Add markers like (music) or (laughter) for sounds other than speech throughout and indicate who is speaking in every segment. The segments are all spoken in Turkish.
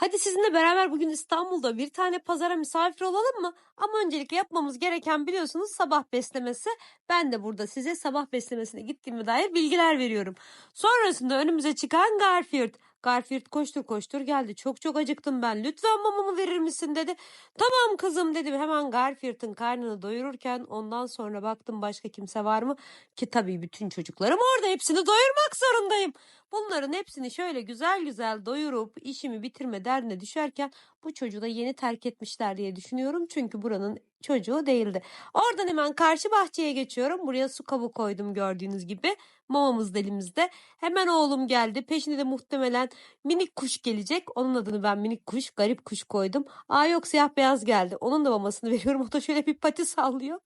Speaker 1: Hadi sizinle beraber bugün İstanbul'da bir tane pazara misafir olalım mı? Ama öncelikle yapmamız gereken biliyorsunuz sabah beslemesi. Ben de burada size sabah beslemesine gittiğime dair bilgiler veriyorum. Sonrasında önümüze çıkan Garfield. Garfield koştur koştur geldi. Çok çok acıktım ben. Lütfen mamamı verir misin dedi. Tamam kızım dedim. Hemen Garfield'ın karnını doyururken ondan sonra baktım başka kimse var mı? Ki tabii bütün çocuklarım orada. Hepsini doyurmak zorundayım. Bunların hepsini şöyle güzel güzel doyurup işimi bitirme derdine düşerken bu çocuğu da yeni terk etmişler diye düşünüyorum. Çünkü buranın çocuğu değildi. Oradan hemen karşı bahçeye geçiyorum. Buraya su kabı koydum gördüğünüz gibi. Mamamız da elimizde. Hemen oğlum geldi. Peşine de muhtemelen minik kuş gelecek. Onun adını ben minik kuş, garip kuş koydum. Aa yok siyah beyaz geldi. Onun da mamasını (laughs) veriyorum. O da şöyle bir pati sallıyor.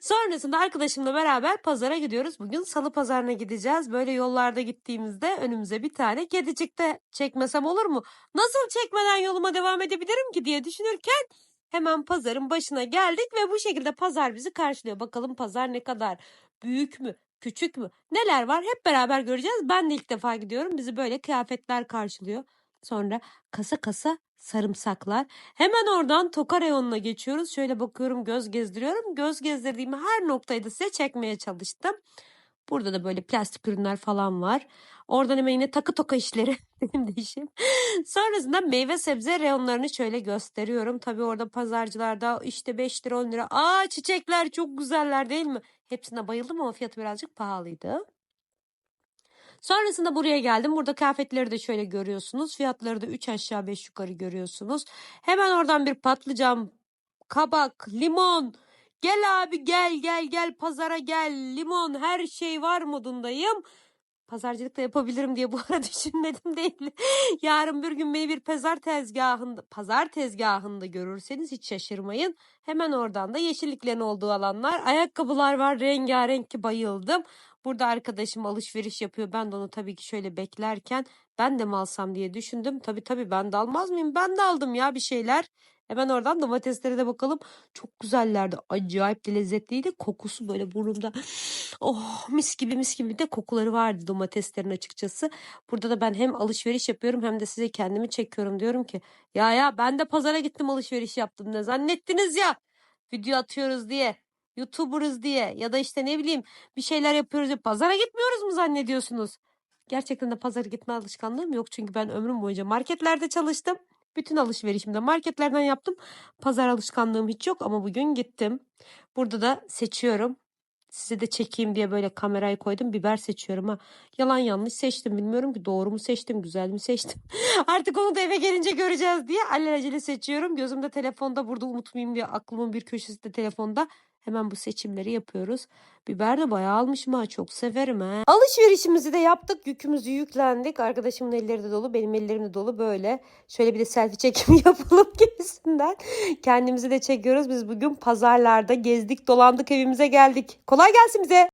Speaker 1: Sonrasında arkadaşımla beraber pazara gidiyoruz. Bugün salı pazarına gideceğiz. Böyle yollarda gittiğimizde önümüze bir tane kedi çıktı. Çekmesem olur mu? Nasıl çekmeden yoluma devam edebilirim ki diye düşünürken hemen pazarın başına geldik ve bu şekilde pazar bizi karşılıyor. Bakalım pazar ne kadar büyük mü? Küçük mü? Neler var? Hep beraber göreceğiz. Ben de ilk defa gidiyorum. Bizi böyle kıyafetler karşılıyor. Sonra kasa kasa sarımsaklar. Hemen oradan toka reyonuna geçiyoruz. Şöyle bakıyorum göz gezdiriyorum. Göz gezdirdiğim her noktayı da size çekmeye çalıştım. Burada da böyle plastik ürünler falan var. Oradan hemen yine takı toka işleri (laughs) benim de işim. Sonrasında meyve sebze reyonlarını şöyle gösteriyorum. Tabii orada pazarcılarda işte 5 lira 10 lira. Aa çiçekler çok güzeller değil mi? Hepsine bayıldım ama fiyatı birazcık pahalıydı. Sonrasında buraya geldim. Burada kıyafetleri de şöyle görüyorsunuz. Fiyatları da 3 aşağı 5 yukarı görüyorsunuz. Hemen oradan bir patlıcan, kabak, limon. Gel abi gel gel gel pazara gel. Limon her şey var modundayım. Pazarcılık da yapabilirim diye bu (laughs) ara düşünmedim değil. Yarın bir gün beni bir pazar tezgahında, pazar tezgahında görürseniz hiç şaşırmayın. Hemen oradan da yeşilliklerin olduğu alanlar. Ayakkabılar var rengarenk ki bayıldım. Burada arkadaşım alışveriş yapıyor. Ben de onu tabii ki şöyle beklerken ben de mi alsam diye düşündüm. Tabii tabii ben de almaz mıyım? Ben de aldım ya bir şeyler. Hemen oradan domateslere de bakalım. Çok güzellerdi. Acayip de lezzetliydi. Kokusu böyle burnumda. Oh mis gibi mis gibi de kokuları vardı domateslerin açıkçası. Burada da ben hem alışveriş yapıyorum hem de size kendimi çekiyorum. Diyorum ki ya ya ben de pazara gittim alışveriş yaptım ne zannettiniz ya? Video atıyoruz diye. YouTuber'ız diye ya da işte ne bileyim bir şeyler yapıyoruz diye pazara gitmiyoruz mu zannediyorsunuz? Gerçekten de pazara gitme alışkanlığım yok çünkü ben ömrüm boyunca marketlerde çalıştım. Bütün alışverişimi de marketlerden yaptım. Pazar alışkanlığım hiç yok ama bugün gittim. Burada da seçiyorum. Size de çekeyim diye böyle kamerayı koydum. Biber seçiyorum ha. Yalan yanlış seçtim. Bilmiyorum ki doğru mu seçtim, güzel mi seçtim. (laughs) Artık onu da eve gelince göreceğiz diye alelacele seçiyorum. Gözümde telefonda burada unutmayayım diye aklımın bir köşesinde telefonda. Hemen bu seçimleri yapıyoruz. Biber de bayağı almışım ha. Çok severim ha. Alışverişimizi de yaptık. Yükümüzü yüklendik. Arkadaşımın elleri de dolu. Benim ellerim de dolu böyle. Şöyle bir de selfie çekimi (laughs) yapalım gibisinden. Kendimizi de çekiyoruz. Biz bugün pazarlarda gezdik, dolandık, evimize geldik. Kolay gelsin bize.